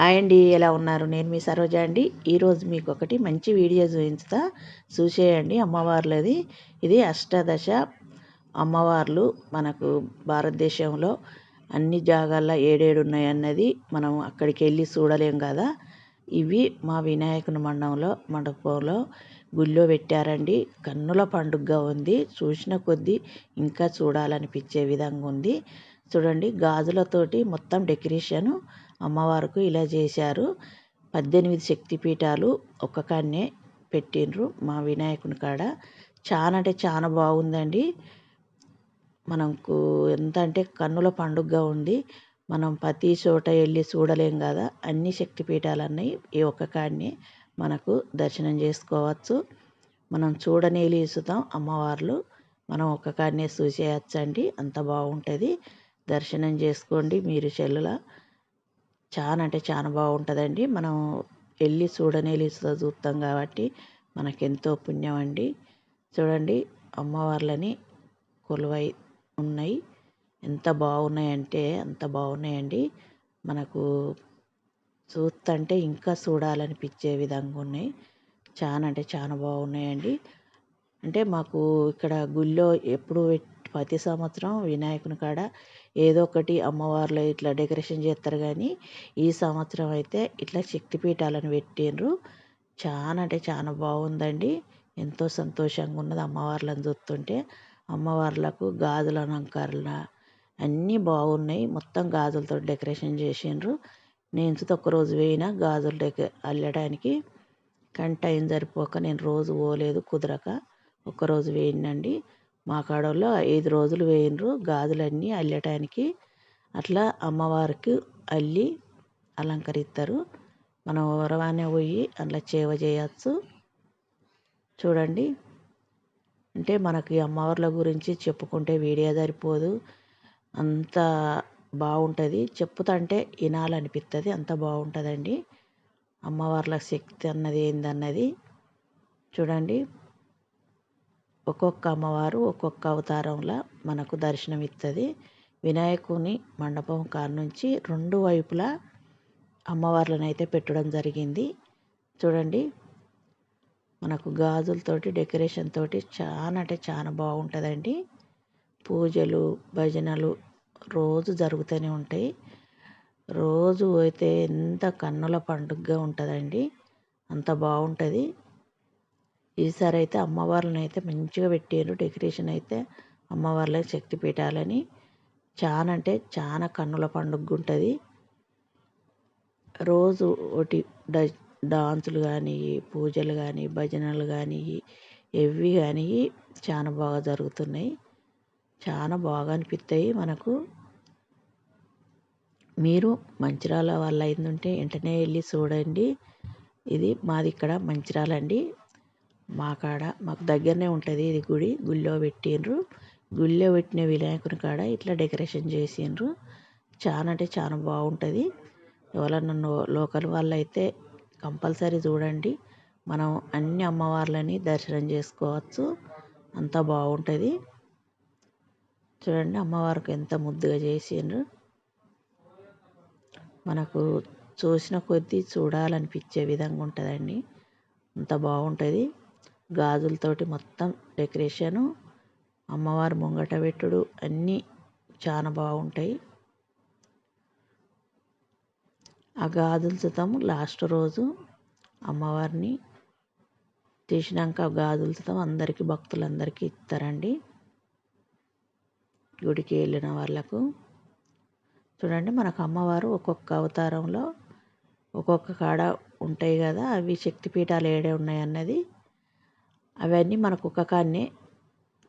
Hi అండి ఎలా ఉన్నారు? నేను మీ సరోజ అండి. ఈరోజు మీకు ఒకటి మంచి వీడియో చూపించుతా చూసేయండి అమ్మవార్లది. ఇది అష్టాదశ అమ్మవార్లు మనకు భారతదేశంలో అన్ని జాగాల్లో ఏడేడు ఉన్నాయి అన్నది మనం అక్కడికి వెళ్ళి చూడలేం కదా. ఇవి మా వినాయకుని మండపంలో మండపంలో గుళ్ళో పెట్టారండి. కన్నుల పండుగగా ఉంది. చూసిన కొద్దీ ఇంకా చూడాలనిపించే విధంగా ఉంది. చూడండి గాజులతోటి మొత్తం డెకరేషన్ అమ్మవారికి ఇలా చేశారు. పద్దెనిమిది శక్తిపీఠాలు ఒక్క కాడనే పెట్టిండ్రు మా వినాయకుని కాడ. చాలా అంటే చాలా బాగుందండి. మనకు ఎంత అంటే కన్నుల పండుగగా ఉంది. మనం ప్రతి చోట వెళ్ళి చూడలేం కదా. అన్ని శక్తిపీఠాలన్నీ ఈ ఒక్క మనకు దర్శనం చేసుకోవచ్చు. మనం చూడనేలి ఇస్తాం అమ్మవార్లు. మనం ఒక్క కాడనే చూసేయచ్చండి. అంత బాగుంటుంది. దర్శనం చేసుకోండి మీరు చెల్లుల. చాలా అంటే చాలా బాగుంటుందండి. మనం వెళ్ళి చూడనేలి చూస్తాం కాబట్టి మనకెంతో పుణ్యం అండి. చూడండి అమ్మవార్లని కొలువై ఉన్నాయి. ఎంత బాగున్నాయంటే అంత బాగున్నాయండి. మనకు చూస్తుంటే ఇంకా చూడాలనిపించే విధంగా ఉన్నాయి. చాలా అంటే చాలా బాగున్నాయండి. అంటే మాకు ఇక్కడ గుళ్ళో ఎప్పుడు ప్రతి సంవత్సరం వినాయకుని కాడ ఏదో ఒకటి అమ్మవార్లు ఇట్లా డెకరేషన్ చేస్తారు కానీ ఈ సంవత్సరం అయితే ఇట్లా శక్తిపీఠాలను పెట్టిండ్రు. చాలా అంటే చాలా బాగుందండి. ఎంతో సంతోషంగా ఉన్నది అమ్మవార్లను చూస్తుంటే. అమ్మవార్లకు గాజుల అలంకరణ అన్నీ బాగున్నాయి. మొత్తం గాజులతో డెకరేషన్ చేసిండ్రు. నేను చూస్తే ఒకరోజు పోయిన గాజులు డెక అల్లడానికి. కానీ టైం సరిపోక నేను రోజు పోలేదు కుదరక. ఒకరోజు పోయినండి మా కాడోళ్ళు ఐదు రోజులు వేయిండ్రు గాజులన్నీ అల్లటానికి అట్లా అమ్మవారికి అల్లి అలంకరిస్తారు మనం ఎవరమైనా పోయి అందులో సేవ చేయవచ్చు చూడండి. అంటే మనకి అమ్మవార్ల గురించి చెప్పుకుంటే వీడియో సరిపోదు. అంత బాగుంటుంది. చెప్పుతంటే వినాలనిపిస్తుంది అంత బాగుంటుందండి. అమ్మవార్ల శక్తి అన్నది ఏందన్నది. చూడండి. ఒక్కొక్క అమ్మవారు ఒక్కొక్క అవతారంలో మనకు దర్శనం ఇస్తుంది వినాయకుని మండపం కాడ నుంచి రెండు వైపులా అమ్మవార్లను అయితే పెట్టడం జరిగింది. చూడండి మనకు గాజులతోటి డెకరేషన్ తోటి చాలా అంటే చాలా బాగుంటుందండి. పూజలు భజనలు రోజు జరుగుతూనే ఉంటాయి. రోజు అయితే ఎంత కన్నుల పండుగగా ఉంటుందండి. అంత బాగుంటుంది. ఈసారి అయితే అమ్మవార్లను అయితే మంచిగా పెట్టారు డెకరేషన్ అయితే అమ్మవార్లకు శక్తి పీఠాలని. చాలా అంటే చాలా కన్నుల పండుగ ఉంటుంది రోజు ఒకటి డాన్సులు కానీ పూజలు కానీ భజనలు కానీ ఇవి కానీ చాలా బాగా జరుగుతున్నాయి. చాలా బాగా అనిపిస్తాయి మనకు. మీరు మంచిర్యాల వాళ్ళు అయిందంటే వెంటనే వెళ్ళి చూడండి. ఇది మాది ఇక్కడ మంచిర్యాల అండి మా కాడ మాకు దగ్గరనే ఉంటుంది ఇది గుడి. గుళ్ళో పెట్టిండ్రు. గుళ్ళో పెట్టిన వినాయకుని కాడ ఇట్లా డెకరేషన్ చేసిండ్రు. చాలా అంటే చాలా బాగుంటుంది. ఎవరన్నా లోకల్ వాళ్ళు అయితే కంపల్సరీ చూడండి. మనం అన్ని అమ్మవార్లని దర్శనం చేసుకోవచ్చు. అంత బాగుంటుంది. చూడండి అమ్మవారికి ఎంత ముద్దుగా చేసిండ్రు. మనకు చూసిన కొద్దీ చూడాలనిపించే విధంగా ఉంటుందండి. అంత బాగుంటుంది. గాజులతోటి మొత్తం డెకరేషను అమ్మవారి ముంగట పెట్టుడు అన్నీ చాలా బాగుంటాయి. ఆ గాజులు సుతం లాస్ట్ రోజు అమ్మవారిని తీసినాక గాజులు సుతం అందరికీ భక్తులందరికీ ఇస్తారండి. గుడికి వెళ్ళిన వాళ్ళకు. చూడండి మనకు అమ్మవారు ఒక్కొక్క అవతారంలో ఒక్కొక్క కాడ ఉంటాయి కదా అవి శక్తిపీఠాలు ఏడే ఉన్నాయి అన్నది. అవన్నీ మనకు ఒక కాడనే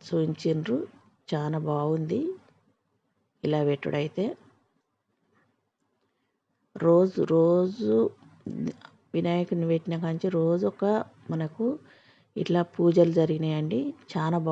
చూపించిండ్రు చాలా బాగుంది ఇలా పెట్టుడైతే. రోజు రోజు వినాయకుని పెట్టిన కాంచి రోజు ఒక మనకు ఇట్లా పూజలు జరిగినాయండి. చాలా బాగు